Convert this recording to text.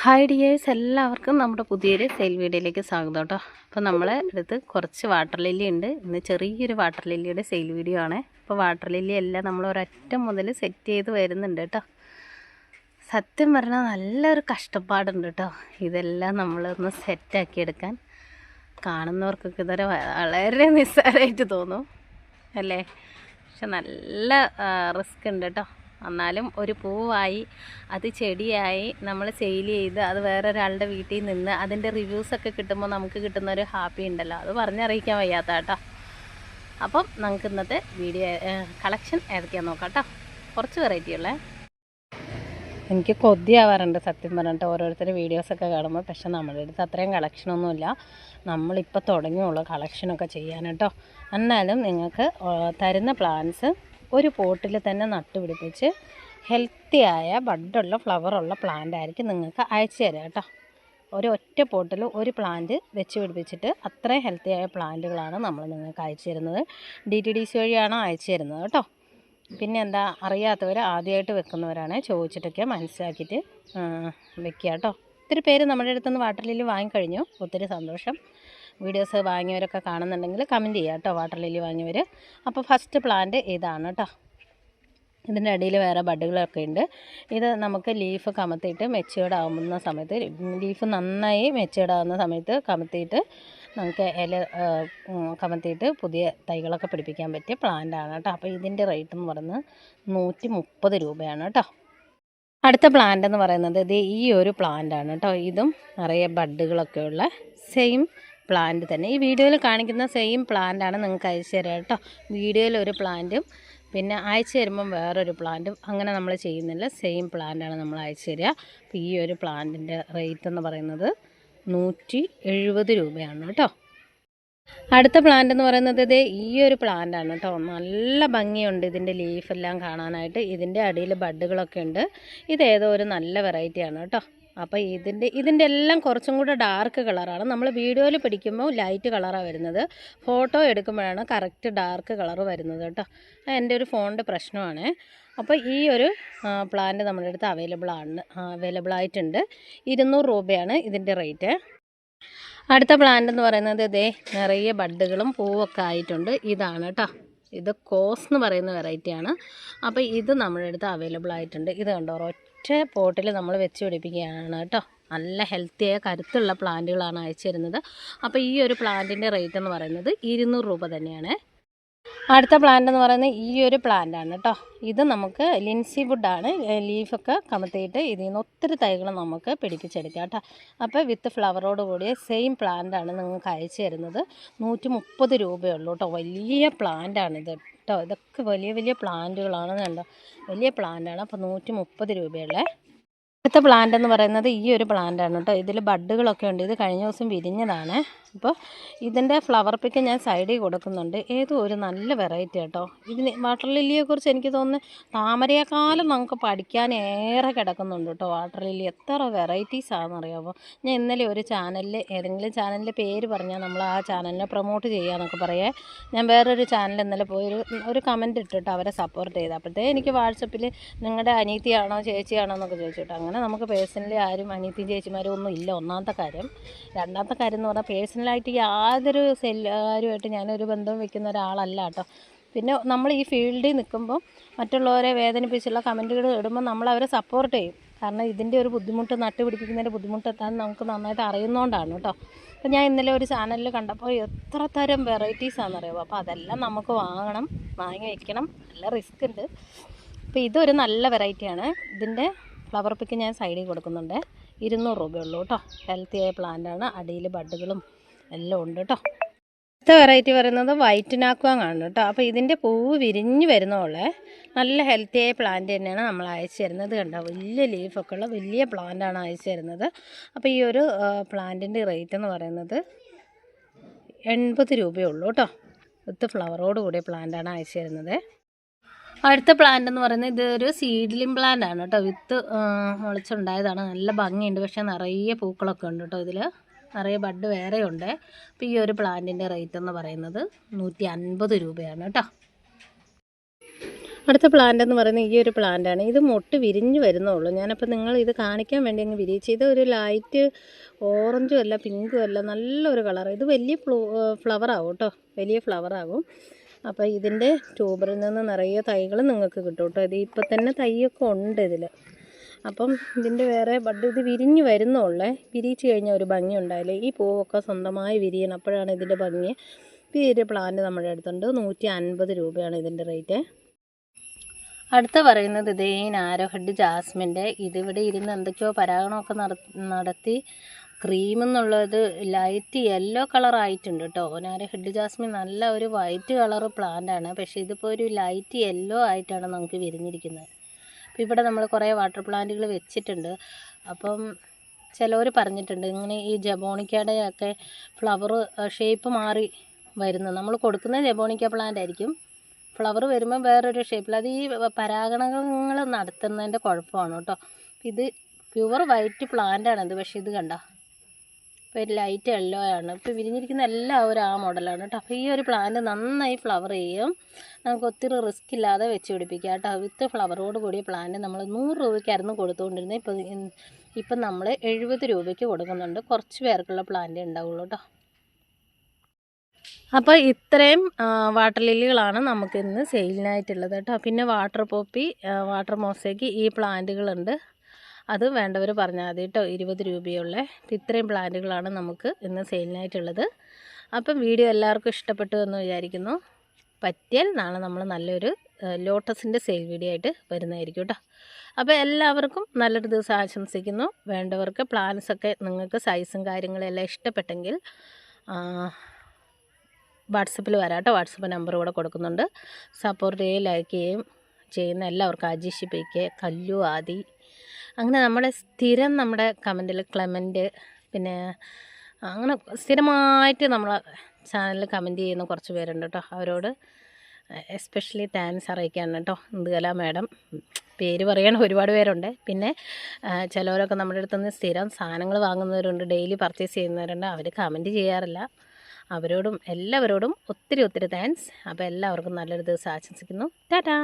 Hi dears എല്ലാവർക്കും നമ്മുടെ പുതിയൊരു സെയിൽ വീഡിയോയിലേക്ക് സ്വാഗതം കേട്ടോ. അപ്പോൾ നമ്മളെ അടുത്ത് കുറച്ച് വാട്ടർ ലില്ലി ഉണ്ട്. ഇന്ന് ചെറിയൊരു വാട്ടർ ലില്ലിയുടെ സെയിൽ വീഡിയോ ആണ്. അപ്പോൾ വാട്ടർ ലില്ലി എല്ലാം നമ്മൾ ഒരറ്റം മുതൽ സെറ്റ് ചെയ്ത് വരുന്നുണ്ട് കേട്ടോ. സത്യം പറഞ്ഞാൽ നല്ലൊരു കഷ്ടപ്പാടുണ്ട് കേട്ടോ. ഇതെല്ലാം നമ്മളൊന്ന് സെറ്റാക്കിയെടുക്കാൻ കാണുന്നവർക്കൊക്കെ ഇതൊരു വളരെ നിസ്സാരമായിട്ട് തോന്നും. അല്ലേ? പക്ഷെ നല്ല റിസ്ക് ഉണ്ട് കേട്ടോ. എന്നാലും ഒരു പൂവായി അത് ചെടിയായി നമ്മൾ സെയിൽ ചെയ്ത് അത് വേറൊരാളുടെ വീട്ടിൽ നിന്ന് അതിന്റെ റിവ്യൂസൊക്കെ കിട്ടുമ്പോൾ നമുക്ക് കിട്ടുന്ന ഒരു ഹാപ്പി ഉണ്ടല്ലോ. അത് പറഞ്ഞറിയിക്കാൻ വയ്യാത്ത കേട്ടോ. അപ്പം നമുക്ക് ഇന്നത്തെ വീഡിയോ കളക്ഷൻ ഏതൊക്കെയാണെന്ന് നോക്കാം കേട്ടോ. കുറച്ച് വെറൈറ്റി ഉള്ളേ. എനിക്ക് കൊതിയാവാറുണ്ട് സത്യം പറഞ്ഞിട്ട് ഓരോരുത്തരുടെ വീഡിയോസൊക്കെ കാണുമ്പോൾ. പക്ഷെ നമ്മുടെ അടുത്ത് അത്രയും കളക്ഷനൊന്നുമില്ല നമ്മളിപ്പോൾ തുടങ്ങിയുള്ളൂ കളക്ഷനൊക്കെ ചെയ്യാൻ കേട്ടോ. എന്നാലും നിങ്ങൾക്ക് തരുന്ന പ്ലാന്റ്സ് ഒരു പോട്ടിൽ തന്നെ നട്ടുപിടിപ്പിച്ച് ഹെൽത്തിയായ ബഡുള്ള ഫ്ലവറുള്ള പ്ലാന്റ് ആയിരിക്കും നിങ്ങൾക്ക് അയച്ചു തരാം കേട്ടോ. ഒരു ഒറ്റ പോട്ടിൽ ഒരു പ്ലാന്റ് വെച്ച് പിടിപ്പിച്ചിട്ട് അത്രയും ഹെൽത്തിയായ പ്ലാന്റുകളാണ് നമ്മൾ നിങ്ങൾക്ക് അയച്ചു തരുന്നത്. ഡി ടി ഡി സി വഴിയാണ് അയച്ചു തരുന്നത് കേട്ടോ. പിന്നെ എന്താ അറിയാത്തവർ ആദ്യമായിട്ട് വെക്കുന്നവരാണ് ചോദിച്ചിട്ടൊക്കെ മനസ്സിലാക്കിയിട്ട് വെക്കുക കേട്ടോ. ഒത്തിരി പേര് നമ്മുടെ അടുത്തുനിന്ന് വാട്ടർ ലില്ലി വാങ്ങിക്കഴിഞ്ഞു. ഒത്തിരി സന്തോഷം. വീഡിയോസ് വാങ്ങിയവരൊക്കെ കാണുന്നുണ്ടെങ്കിൽ കമന്റ് ചെയ്യുക കേട്ടോ വാട്ടർ ലില്ലി വാങ്ങിയവർ അപ്പോൾ ഫസ്റ്റ് പ്ലാന്റ് ഇതാണ് കേട്ടോ. ഇതിന്റെ അടിയിൽ വേറെ ബഡുകളൊക്കെ ഉണ്ട്. ഇത് നമുക്ക് ലീഫ് കമത്തിയിട്ട് മെച്ചുവേർഡ് ആവുന്ന സമയത്ത് ലീഫ് നന്നായി മെച്ചുവേർഡ് ആവുന്ന സമയത്ത് കമത്തിയിട്ട് നമുക്ക് ഇല കമത്തിയിട്ട് പുതിയ തൈകളൊക്കെ പിടിപ്പിക്കാൻ പറ്റിയ പ്ലാന്റാണ് കേട്ടോ. അപ്പോൾ ഇതിന്റെ റേറ്റ് എന്ന് പറയുന്നത് നൂറ്റി മുപ്പത് രൂപയാണ് കേട്ടോ. അടുത്ത പ്ലാന്റ് എന്ന് പറയുന്നത് ഇത് ഈ ഒരു പ്ലാന്റാണ് കേട്ടോ. ഇതും നിറയെ ബഡുകളൊക്കെ ഉള്ള സെയിം പ്ലാന്റ് തന്നെ. ഈ വീഡിയോയിൽ കാണിക്കുന്ന സെയിം പ്ലാന്റ് ആണ് നിങ്ങൾക്ക് അയച്ചു തരാം കേട്ടോ. വീഡിയോയിൽ ഒരു പ്ലാന്റും പിന്നെ അയച്ചു തരുമ്പം വേറൊരു പ്ലാന്റും അങ്ങനെ നമ്മൾ ചെയ്യുന്നില്ല. സെയിം പ്ലാന്റാണ് നമ്മൾ അയച്ചു തരിക അപ്പോൾ ഈ ഒരു പ്ലാന്റിന്റെ റേറ്റ് എന്ന് പറയുന്നത് നൂറ്റി എഴുപത് രൂപയാണ് കേട്ടോ. അടുത്ത പ്ലാന്റ് എന്ന് പറയുന്നത് ഇത് ഈ ഒരു പ്ലാന്റ് ആണ് കേട്ടോ. നല്ല ഭംഗിയുണ്ട് ഇതിന്റെ ലീഫെല്ലാം കാണാനായിട്ട്. ഇതിന്റെ അടിയിൽ ബഡുകളൊക്കെ ഉണ്ട്. ഇത് ഒരു നല്ല വെറൈറ്റിയാണ് കേട്ടോ. അപ്പോൾ ഇതിന്റെ ഇതിന്റെ എല്ലാം കുറച്ചും കൂടെ ഡാർക്ക് കളറാണ് നമ്മൾ വീഡിയോയിൽ പിടിക്കുമ്പോൾ ലൈറ്റ് കളറാണ് വരുന്നത്. ഫോട്ടോ എടുക്കുമ്പോഴാണ് കറക്റ്റ് ഡാർക്ക് കളർ വരുന്നത് കേട്ടോ. എന്റെ ഒരു ഫോണിന്റെ പ്രശ്നമാണ്. അപ്പോൾ ഈ ഒരു പ്ലാന്റ് നമ്മുടെ അടുത്ത് അവൈലബിൾ ആണ് അവൈലബിൾ ആയിട്ടുണ്ട്. ഇരുന്നൂറ് രൂപയാണ് ഇതിന്റെ റേറ്റ് അടുത്ത പ്ലാന്റ് എന്ന് പറയുന്നത് ഇതേ നിറയെ ബഡുകളും പൂവൊക്കെ ആയിട്ടുണ്ട്. ഇതാണ് കേട്ടോ. ഇത് കോസ് എന്ന് പറയുന്ന വെറൈറ്റിയാണ് അപ്പോൾ ഇത് നമ്മുടെ അടുത്ത് അവൈലബിൾ ആയിട്ടുണ്ട്. ഇത് കണ്ടോ ഒറ്റ പോട്ടിൽ നമ്മൾ വെച്ച് പിടിപ്പിക്കുകയാണ് കേട്ടോ. നല്ല ഹെൽത്തിയായ കരുത്തുള്ള പ്ലാന്റുകളാണ് അയച്ചു തരുന്നത് അപ്പോൾ ഈ ഒരു പ്ലാന്റിന്റെ റേറ്റ് എന്ന് പറയുന്നത് ഇരുന്നൂറ് രൂപ തന്നെയാണ്. അടുത്ത പ്ലാന്റ് എന്ന് പറയുന്നത് ഈ ഒരു പ്ലാന്റ് ആണ് കേട്ടോ ഇത് നമുക്ക് ലിൻസി വുഡാണ് ലീഫൊക്കെ കമത്തിയിട്ട് ഇതിൽ നിന്ന് ഒത്തിരി തൈകൾ നമുക്ക് പിടിപ്പിച്ചെടുക്കാം കേട്ടോ അപ്പോൾ വിത്ത് ഫ്ലവറോട് കൂടിയ സെയിം പ്ലാന്റ് ആണ് നിങ്ങൾക്ക് അയച്ചു തരുന്നത്. നൂറ്റി മുപ്പത് രൂപയുള്ളൂ കേട്ടോ വലിയ ഇത് കേട്ടോ ഇതൊക്കെ വലിയ വലിയ പ്ലാന്റുകളാണ് കണ്ടോ. വലിയ പ്ലാന്റാണ് അപ്പോൾ നൂറ്റി മുപ്പത് രൂപയുള്ളേ അടുത്ത പ്ലാന്റ് എന്ന് പറയുന്നത് ഈ ഒരു പ്ലാന്റ് ആണ് കേട്ടോ ഇതിൽ ബഡുകളൊക്കെ ഉണ്ട്. ഇത് കഴിഞ്ഞ ദിവസം വിരിഞ്ഞതാണ്. അപ്പോൾ ഇതിന്റെ ഫ്ലവർ പിക്ക് ഞാൻ സൈഡിൽ കൊടുക്കുന്നുണ്ട്. ഏതോ ഒരു നല്ല വെറൈറ്റി കേട്ടോ ഇതിന് വാട്ടർ ലില്ലിയെക്കുറിച്ച് എനിക്ക് തോന്നുന്നു താമരയെക്കാളും നമുക്ക് പഠിക്കാൻ ഏറെ കിടക്കുന്നുണ്ട് കേട്ടോ വാട്ടർ ലില്ലി എത്ര വെറൈറ്റീസ് ആണെന്നറിയാമോ ഞാൻ ഇന്നലെ ഒരു ചാനലിൽ ഏതെങ്കിലും ചാനലിന്റെ പേര് പറഞ്ഞാൽ നമ്മൾ ആ ചാനലിനെ പ്രൊമോട്ട് ചെയ്യാമെന്നൊക്കെ പറയേ. ഞാൻ വേറൊരു ചാനലിൽ ഇന്നലെ പോയി ഒരു ഒരു കമന്റ് ഇട്ടിട്ട് അവരെ സപ്പോർട്ട് ചെയ്ത്. അപ്പോഴത്തേ എനിക്ക് വാട്സപ്പിൽ നിങ്ങളുടെ അനീതിയാണോ ചേച്ചിയാണോ എന്നൊക്കെ ചോദിച്ചിട്ട് അങ്ങനെ നമുക്ക് പേഴ്സണലി ആരും അനീതിയും ചേച്ചിമാരും ഒന്നും ഇല്ല. ഒന്നാമത്തെ കാര്യം. രണ്ടാമത്തെ കാര്യം എന്ന് പറഞ്ഞാൽ പേഴ്സണലായിട്ട് യാതൊരു സെല്ലുകാരുമായിട്ട് ഞാനൊരു ബന്ധം വെക്കുന്ന ഒരാളല്ല കേട്ടോ. പിന്നെ നമ്മൾ ഈ ഫീൽഡിൽ നിൽക്കുമ്പോൾ മറ്റുള്ളവരെ വേദനിപ്പിച്ചുള്ള കമന്റുകൾ ഇടുമ്പോൾ നമ്മൾ അവരെ സപ്പോർട്ട് ചെയ്യും. കാരണം ഇതിന്റെ ഒരു ബുദ്ധിമുട്ട് നട്ടുപിടിപ്പിക്കുന്നതിന്റെ ബുദ്ധിമുട്ട് എത്താൻ നമുക്ക് നന്നായിട്ട് അറിയുന്നതുകൊണ്ടാണ് കേട്ടോ. അപ്പോൾ ഞാൻ ഇന്നലെ ഒരു ചാനലിൽ കണ്ടപ്പോൾ എത്ര തരം വെറൈറ്റീസ് ആണെന്നറിയാമോ അപ്പോൾ അതെല്ലാം നമുക്ക് വാങ്ങണം വാങ്ങി വയ്ക്കണം നല്ല റിസ്ക് ഉണ്ട്. അപ്പോൾ ഇതൊരു നല്ല വെറൈറ്റിയാണ് ഇതിന്റെ ഫ്ലവർ പിക്ക് ഞാൻ സൈഡിൽ കൊടുക്കുന്നുണ്ട്. ഇരുന്നൂറ് രൂപയുള്ളൂ കേട്ടോ. ഹെൽത്തി ആയ പ്ലാന്റാണ് അടിയിൽ ബഡുകളും എല്ലാം ഉണ്ട് കേട്ടോ അടുത്ത വെറൈറ്റി പറയുന്നത് വൈറ്റ് നാക്കുവാങ് ആണ് കേട്ടോ അപ്പോൾ ഇതിന്റെ പൂവ് വിരിഞ്ഞ് വരുന്നോളെ നല്ല ഹെൽത്തി ആയ പ്ലാന്റ് തന്നെയാണ് നമ്മൾ അയച്ചു തരുന്നത് കണ്ടോ. വലിയ ലീഫൊക്കെ ഉള്ള വലിയ പ്ലാന്റാണ് അയച്ചു തരുന്നത്. അപ്പോൾ ഈ ഒരു പ്ലാന്റിന്റെ റേറ്റ് എന്ന് പറയുന്നത് എൺപത് രൂപയേ ഉള്ളൂ കേട്ടോ വിത്ത് ഫ്ലവറോട് കൂടിയ പ്ലാന്റാണ് അയച്ചു തരുന്നത്. അടുത്ത പ്ലാന്റ് എന്ന് പറയുന്നത് ഇതൊരു സീഡ്ലിംഗ് പ്ലാന്റ് ആണ് കേട്ടോ വിത്ത് മുളച്ചുണ്ടായതാണ്. നല്ല ഭംഗിയുണ്ട്. പക്ഷേ നിറയെ പൂക്കളൊക്കെ ഉണ്ട് കേട്ടോ ഇതിൽ നിറയെ ബഡ് വേറെ ഉണ്ട് അപ്പോൾ ഈ ഒരു പ്ലാന്റിന്റെ റേറ്റ് എന്ന് പറയുന്നത് നൂറ്റി അൻപത് രൂപയാണ് കേട്ടോ. അടുത്ത പ്ലാന്റ് എന്ന് പറയുന്നത് ഈ ഒരു പ്ലാന്റാണ് ഇത് മൊട്ട് വിരിഞ്ഞ് വരുന്നുള്ളൂ. ഞാനപ്പോൾ നിങ്ങൾ ഇത് കാണിക്കാൻ വേണ്ടി അങ്ങ് വിരിയിച്ച്. ഇത് ഒരു ലൈറ്റ് ഓറഞ്ചും അല്ല പിങ്കും അല്ല നല്ലൊരു കളർ ഇത് വലിയ ഫ്ലവർ ആകും കേട്ടോ. വലിയ ഫ്ലവർ ആകും അപ്പോൾ ഇതിന്റെ ട്യൂബറിൽ നിന്ന് നിറയെ തൈകൾ നിങ്ങൾക്ക് കിട്ടും കേട്ടോ. ഇത് ഇപ്പം തന്നെ തൈയൊക്കെ ഉണ്ട് ഇതിൽ അപ്പം ഇതിന്റെ വേറെ ബഡ് ഇത് വിരിഞ്ഞ് വരുന്നുള്ളേ വിരിയിച്ച് കഴിഞ്ഞാൽ ഒരു ഭംഗി ഉണ്ടായില്ലേ ഈ പൂവൊക്കെ സ്വന്തമായി വിരിയണം. അപ്പോഴാണ് ഇതിന്റെ ഭംഗി. ഈ ഒരു പ്ലാന്റ് നമ്മുടെ അടുത്തുണ്ട്. നൂറ്റി അൻപത് രൂപയാണ് ഇതിന്റെ റേറ്റ്. അടുത്ത പറയുന്നത് ഇതേ നാരോഹെഡ് ജാസ്മിന്റെ. ഇതിവിടെ ഇരുന്ന് എന്തൊക്കെയോ പരാഗണമൊക്കെ നട നടത്തി ക്രീം എന്നുള്ളത് ലൈറ്റ് യെല്ലോ കളർ ആയിട്ടുണ്ട് കേട്ടോ. ഹെഡ് ജാസ്മിൻ നല്ല ഒരു വൈറ്റ് കളർ പ്ലാന്റ് ആണ്. പക്ഷേ ഇതിപ്പോൾ ഒരു ലൈറ്റ് യെല്ലോ ആയിട്ടാണ് നമുക്ക് വിരിഞ്ഞിരിക്കുന്നത്. അപ്പോൾ ഇവിടെ നമ്മൾ കുറേ വാട്ടർ പ്ലാന്റുകൾ വെച്ചിട്ടുണ്ട്. അപ്പം ചിലവർ പറഞ്ഞിട്ടുണ്ട് ഇങ്ങനെ ഈ ജബോണിക്കയുടെ ഒക്കെ ഫ്ലവർ ഷേപ്പ് മാറി വരുന്നത് നമ്മൾ കൊടുക്കുന്ന ജബോണിക്ക പ്ലാന്റ് ആയിരിക്കും. ഫ്ലവർ വരുമ്പോൾ വേറൊരു ഷേപ്പിൽ അത് ഈ പരാഗണങ്ങൾ നടത്തുന്നതിന്റെ കുഴപ്പമാണ് കേട്ടോ. ഇത് പ്യുവർ വൈറ്റ് പ്ലാന്റ് ഇത്. പക്ഷേ ഇത് കണ്ട? ഇപ്പോൾ ലൈറ്റ് യെല്ലോ ആണ്. ഇപ്പോൾ വിരിഞ്ഞിരിക്കുന്ന എല്ലാവരും ആ മോഡലാണ് കേട്ടോ. അപ്പോൾ ഈ ഒരു പ്ലാന്റ് നന്നായി ഫ്ലവർ ചെയ്യും. നമുക്ക് ഒത്തിരി റിസ്ക് ഇല്ലാതെ വെച്ച് പിടിപ്പിക്കാം കേട്ടോ. വിത്ത് ഫ്ലവറോട് കൂടിയ പ്ലാന്റ് നമ്മൾ നൂറ് രൂപയ്ക്കായിരുന്നു കൊടുത്തുകൊണ്ടിരുന്നത്. ഇപ്പോൾ ഇപ്പം നമ്മൾ എഴുപത് രൂപയ്ക്ക് കൊടുക്കുന്നുണ്ട്. കുറച്ച് പേർക്കുള്ള പ്ലാന്റ് ഉണ്ടാവുള്ളൂ കേട്ടോ. അപ്പോൾ ഇത്രയും വാട്ടർ ലില്ലികളാണ് നമുക്കിന്ന് സെയിലിനായിട്ടുള്ളത് കേട്ടോ. പിന്നെ വാട്ടർ പോപ്പി വാട്ടർ മോസയ്ക്ക് ഈ പ്ലാന്റുകളുണ്ട് അത് വേണ്ടവർ പറഞ്ഞാൽ മതി കേട്ടോ. ഇരുപത് രൂപയുള്ള ഇത്രയും പ്ലാന്റുകളാണ് നമുക്ക് ഇന്ന് സെയിലിനായിട്ടുള്ളത്. അപ്പം വീഡിയോ എല്ലാവർക്കും ഇഷ്ടപ്പെട്ടു എന്ന് വിചാരിക്കുന്നു. പറ്റിയാൽ നാളെ നമ്മൾ നല്ലൊരു ലോട്ടസിന്റെ സെയിൽ വീഡിയോ ആയിട്ട് വരുന്നതായിരിക്കും കേട്ടോ. അപ്പോൾ എല്ലാവർക്കും നല്ലൊരു ദിവസം ആശംസിക്കുന്നു. വേണ്ടവർക്ക് പ്ലാൻസൊക്കെ നിങ്ങൾക്ക് സൈസും കാര്യങ്ങളെല്ലാം ഇഷ്ടപ്പെട്ടെങ്കിൽ വാട്സപ്പിൽ വരാം കേട്ടോ. വാട്സപ്പ് നമ്പർ കൂടെ കൊടുക്കുന്നുണ്ട്. സപ്പോർട്ട് ചെയ്യുകയും ലൈക്ക് ചെയ്യുകയും ചെയ്യുന്ന എല്ലാവർക്കും അജീഷ് പി കല്ലു ആദി. അങ്ങനെ നമ്മുടെ സ്ഥിരം നമ്മുടെ കമന്റിൽ ക്ലമന്റ് പിന്നെ അങ്ങനെ സ്ഥിരമായിട്ട് നമ്മളെ ചാനലിൽ കമന്റ് ചെയ്യുന്ന കുറച്ച് പേരുണ്ട് കേട്ടോ അവരോട്. എസ്പെഷ്യലി താങ്ക്സ് അറിയിക്കാണ് കേട്ടോ എന്തുകല മാഡം. പേര് പറയാൻ ഒരുപാട് പേരുണ്ട്. പിന്നെ ചിലവരൊക്കെ നമ്മുടെ അടുത്ത് നിന്ന് സ്ഥിരം സാധനങ്ങൾ വാങ്ങുന്നവരുണ്ട് ഡെയിലി പർച്ചേസ് ചെയ്യുന്നവരുണ്ട്. അവർ കമന്റ് ചെയ്യാറില്ല. അവരോടും എല്ലാവരോടും ഒത്തിരി ഒത്തിരി താങ്ക്സ് അപ്പോൾ എല്ലാവർക്കും നല്ലൊരു ദിവസം ആശംസിക്കുന്നു. ടാറ്റാ!